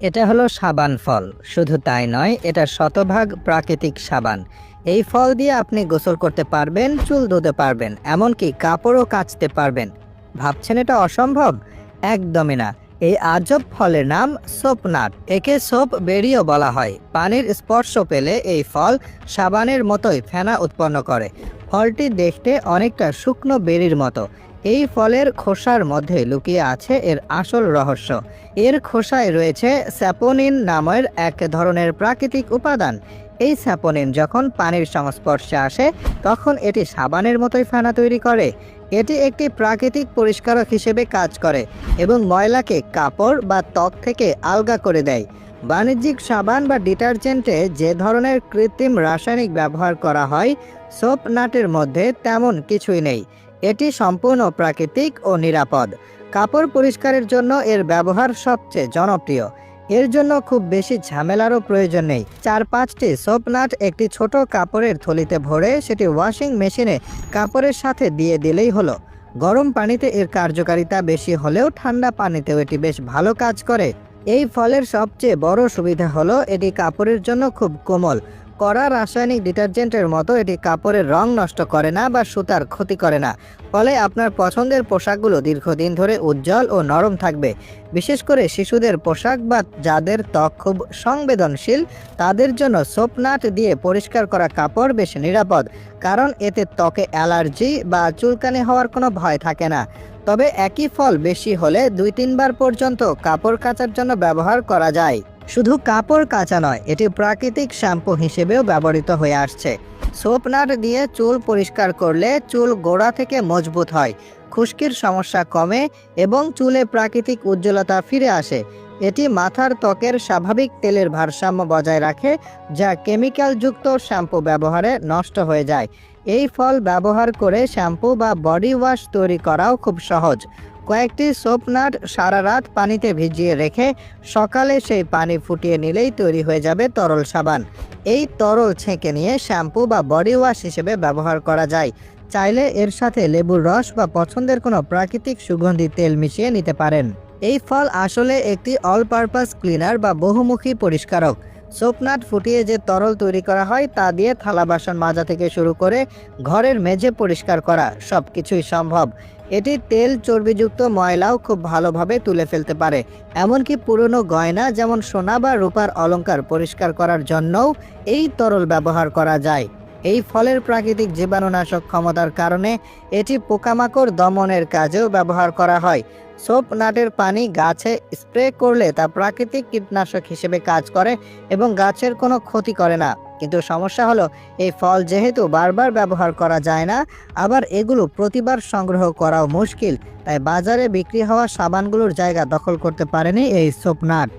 এটা হলো সাবান ফল। শুধু তাই নয়, এটা শতভাগ প্রাকৃতিক সাবান। এই ফল দিয়ে আপনি গোসল করতে পারবেন, চুল ধুতে পারবেন, এমনকি কাপড়ও কাচতে পারবেন। ভাবছেন এটা অসম্ভব? একদমই না। এই আজব ফলের নাম সোপনাট। একে সোপ বেরিও বলা হয়। পানির স্পর্শ পেলে এই ফল সাবানের মতোই ফেনা উৎপন্ন করে। ফলটি দেখতে অনেকটা শুকনো বেরির মতো। এই ফলের খোসার মধ্যে লুকিয়ে আছে এর আসল রহস্য। এর খোসায় রয়েছে স্যাপোনিন নামের এক ধরনের প্রাকৃতিক উপাদান। এই স্যাপোনিন যখন পানির সংস্পর্শে আসে, তখন এটি সাবানের মতোই ফেনা তৈরি করে। এটি একটি প্রাকৃতিক পরিষ্কারক হিসেবে কাজ করে এবং ময়লাকে কাপড় বা ত্বক থেকে আলগা করে দেয়। বাণিজ্যিক সাবান বা ডিটারজেন্টে যে ধরনের কৃত্রিম রাসায়নিক ব্যবহার করা হয়, সোপ নাটের মধ্যে তেমন কিছুই নেই। এটি সম্পূর্ণ প্রাকৃতিক ও নিরাপদ। কাপড় পরিষ্কারের জন্য এর ব্যবহার সবচেয়ে জনপ্রিয়। এর জন্য খুব বেশি ঝামেলারও প্রয়োজন নেই। চার পাঁচটি সোপনাট একটি ছোট কাপড়ের থলিতে ভরে সেটি ওয়াশিং মেশিনে কাপড়ের সাথে দিয়ে দিলেই হলো। গরম পানিতে এর কার্যকারিতা বেশি হলেও ঠান্ডা পানিতেও এটি বেশ ভালো কাজ করে। এই ফলের সবচেয়ে বড় সুবিধা হলো এটি কাপড়ের জন্য খুব কোমল। কড়া রাসায়নিক ডিটারজেন্টের মতো এটি কাপড়ের রং নষ্ট করে না বা সুতার ক্ষতি করে না। ফলে আপনার পছন্দের পোশাকগুলো দীর্ঘদিন ধরে উজ্জ্বল ও নরম থাকবে। বিশেষ করে শিশুদের পোশাক বা যাদের ত্বক খুব সংবেদনশীল, তাদের জন্য সোপনাট দিয়ে পরিষ্কার করা কাপড় বেশ নিরাপদ, কারণ এতে ত্বকে অ্যালার্জি বা চুলকানি হওয়ার কোনো ভয় থাকে না। তবে একই ফল বেশি হলে দুই তিনবার পর্যন্ত কাপড় কাচার জন্য ব্যবহার করা যায়। শুধু কাপড় কাচা নয়, এটি প্রাকৃতিক শ্যাম্পু হিসেবেও ব্যবহৃত হয়ে আসছে। সোপনাট দিয়ে চুল পরিষ্কার করলে চুল গোড়া থেকে মজবুত হয়। খুশকির সমস্যা কমে এবং চুলে প্রাকৃতিক উজ্জ্বলতা ফিরে আসে। এটি মাথার ত্বকের স্বাভাবিক তেলের ভারসাম্য বজায় রাখে, যা কেমিক্যালযুক্ত শ্যাম্পু ব্যবহারে নষ্ট হয়ে যায়। এই ফল ব্যবহার করে শ্যাম্পু বা বডি ওয়াশ তৈরি করাও খুব সহজ। কয়েকটি সোপনাট সারা রাত পানিতে ভিজিয়ে রেখে সকালে সেই পানি ফুটিয়ে নিলেই তৈরি হয়ে যাবে তরল সাবান। এই তরল ছেঁকে নিয়ে শ্যাম্পু বা বডি ওয়াশ হিসেবে ব্যবহার করা যায়। চাইলে এর সাথে লেবুর রস বা পছন্দের কোনো প্রাকৃতিক সুগন্ধি তেল মিশিয়ে নিতে পারেন। এই ফল আসলে একটি অল পারপাস ক্লিনার বা বহুমুখী পরিষ্কারক। সোপনাট ফুটিয়ে যে তরল তৈরি করা হয় তা দিয়ে থালা বাসন মাজা থেকে শুরু করে ঘরের মেঝে পরিষ্কার করা সব কিছুই সম্ভব। এটি তেল, চর্বিযুক্ত ময়লাও খুব ভালোভাবে তুলে ফেলতে পারে। এমনকি পুরনো গয়না যেমন সোনা বা রূপার অলঙ্কার পরিষ্কার করার জন্যও এই তরল ব্যবহার করা যায়। এই ফলের প্রাকৃতিক জীবাণুনাশক ক্ষমতার কারণে এটি পোকামাকড় দমনের কাজেও ব্যবহার করা হয়। সোপ, নাটের পানি, গাছে স্প্রে করলে তা প্রাকৃতিক কীটনাশক হিসেবে কাজ করে এবং গাছের কোনো ক্ষতি করে না। কিন্তু সমস্যা হলো, এই ফল যেহেতু বারবার ব্যবহার করা যায় না, আবার এগুলো প্রতিবার সংগ্রহ করাও মুশকিল। তাই বাজারে বিক্রি হওয়া সাবানগুলোর জায়গা দখল করতে পারেনি এই সোপ, নাট।